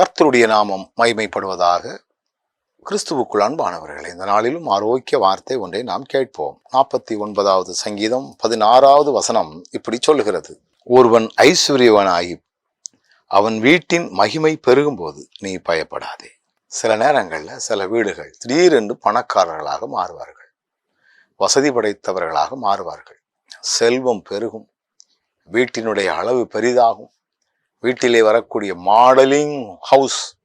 கர்த்தருடைய நாமம் மைமைப்படுவதாக கிறிஸ்துவுக்குள் அன்பானவர்களே இந்த நாளிலும் ஆரோக்கிய வார்த்தை ஒன்றை நாம் கேட்போம். நாற்பத்தி ஒன்பதாவது சங்கீதம் பதினாறாவது வசனம் இப்படி சொல்லுகிறது. ஒருவன் ஐஸ்வர்யவனாகி அவன் வீட்டின் மகிமை பெருகும்போது நீ பயப்படாதே. சில நேரங்களில் சில வீடுகள் திடீரென்று பணக்காரர்களாக மாறுவார்கள். வசதி படைத்தவர்களாக மாறுவார்கள். செல்வம் பெருகும். வீட்டினுடைய அளவு பெரிதாகும். வீட்டிலே வரக்கூடிய மாடலிங் ஹவுஸ்.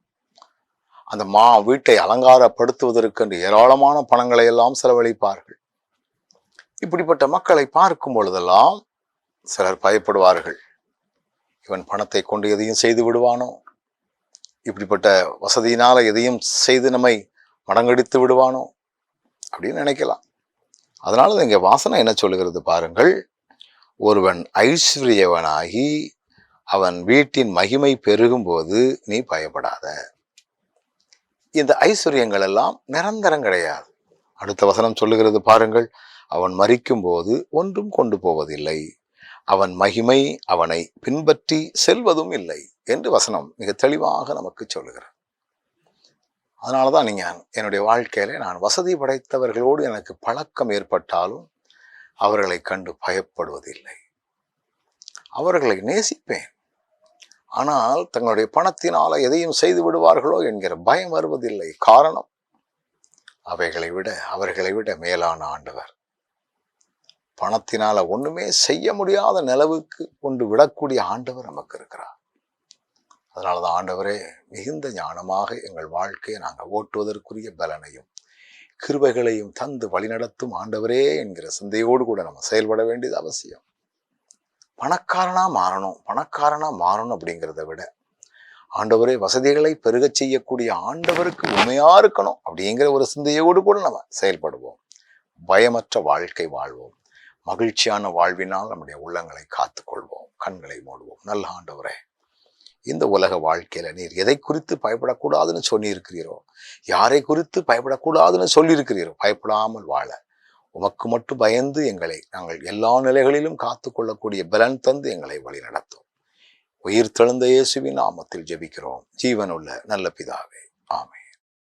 அந்த மா வீட்டை அலங்காரப்படுத்துவதற்கென்று ஏராளமான பணங்களை எல்லாம் செலவழிப்பார்கள். இப்படிப்பட்ட மக்களை பார்க்கும் பொழுதெல்லாம் சிலர் பயப்படுவார்கள். இவன் பணத்தை கொண்டு எதையும் செய்து விடுவானோ? இப்படிப்பட்ட வசதியினால் எதையும் செய்து நம்மை மடங்கடித்து விடுவானோ? அப்படின்னு நினைக்கலாம். அதனால இங்கே வாசனை என்ன சொல்லுகிறது பாருங்கள். ஒருவன் ஐஸ்வர்யவனாகி அவன் வீட்டின் மகிமை பெருகும்போது நீ பயப்படாத. இந்த ஐஸ்வர்யங்கள் எல்லாம் நிரந்தரம் கிடையாது. அடுத்த வசனம் சொல்லுகிறது பாருங்கள். அவன் மறிக்கும் போது ஒன்றும் கொண்டு போவதில்லை. அவன் மகிமை அவனை பின்பற்றி செல்வதும் இல்லை என்று வசனம் மிக தெளிவாக நமக்கு சொல்லுகிறார் அதனால தான் நீங்க என்னுடைய வாழ்க்கையில நான் வசதி படைத்தவர்களோடு எனக்கு பழக்கம் ஏற்பட்டாலும் அவர்களை கண்டு பயப்படுவதில்லை. அவர்களை நேசிப்பேன். ஆனால் தங்களுடைய பணத்தினால எதையும் செய்து விடுவார்களோ என்கிற பயம் வருவதில்லை. காரணம் அவைகளை விட அவர்களை விட மேலான ஆண்டவர். பணத்தினால ஒண்ணுமே செய்ய முடியாத நிலவுக்கு கொண்டு விடக்கூடிய ஆண்டவர் நமக்கு இருக்கிறார். அதனாலதான் ஆண்டவரே மிகுந்த ஞானமாக எங்கள் வாழ்க்கையை நாங்கள் ஓட்டுவதற்குரிய பலனையும் கிருபைகளையும் தந்து வழிநடத்தும் ஆண்டவரே என்கிற சிந்தையோடு கூட நம்ம செயல்பட வேண்டியது அவசியம். பணக்காரனா மாறணும் பணக்காரனா மாறணும் அப்படிங்கிறத விட ஆண்டவரே வசதிகளை பெருகச் செய்யக்கூடிய ஆண்டவருக்கு உண்மையா இருக்கணும் அப்படிங்கிற ஒரு சிந்தையோடு கூட நம்ம செயல்படுவோம். பயமற்ற வாழ்க்கை வாழ்வோம். மகிழ்ச்சியான வாழ்வினால் நம்முடைய உள்ளங்களை காத்துக்கொள்வோம் கண்களை மூடுவோம். நல்ல ஆண்டவரே இந்த உலக வாழ்க்கையில நீர் எதை குறித்து பயப்படக்கூடாதுன்னு சொல்லியிருக்கிறீரோ யாரை குறித்து பயப்படக்கூடாதுன்னு சொல்லியிருக்கிறீரோ பயப்படாமல் வாழ. உமக்கு மட்டும் பயந்து எங்களை நாங்கள் எல்லா நிலைகளிலும் காத்து கொள்ளக்கூடிய பலன் தந்து எங்களை வழி நடத்தும். உயிர் தெழுந்த இயேசுவின் நாமத்தில் ஜெபிக்கிறோம். ஜீவனுள்ள நல்ல பிதாவே. ஆமை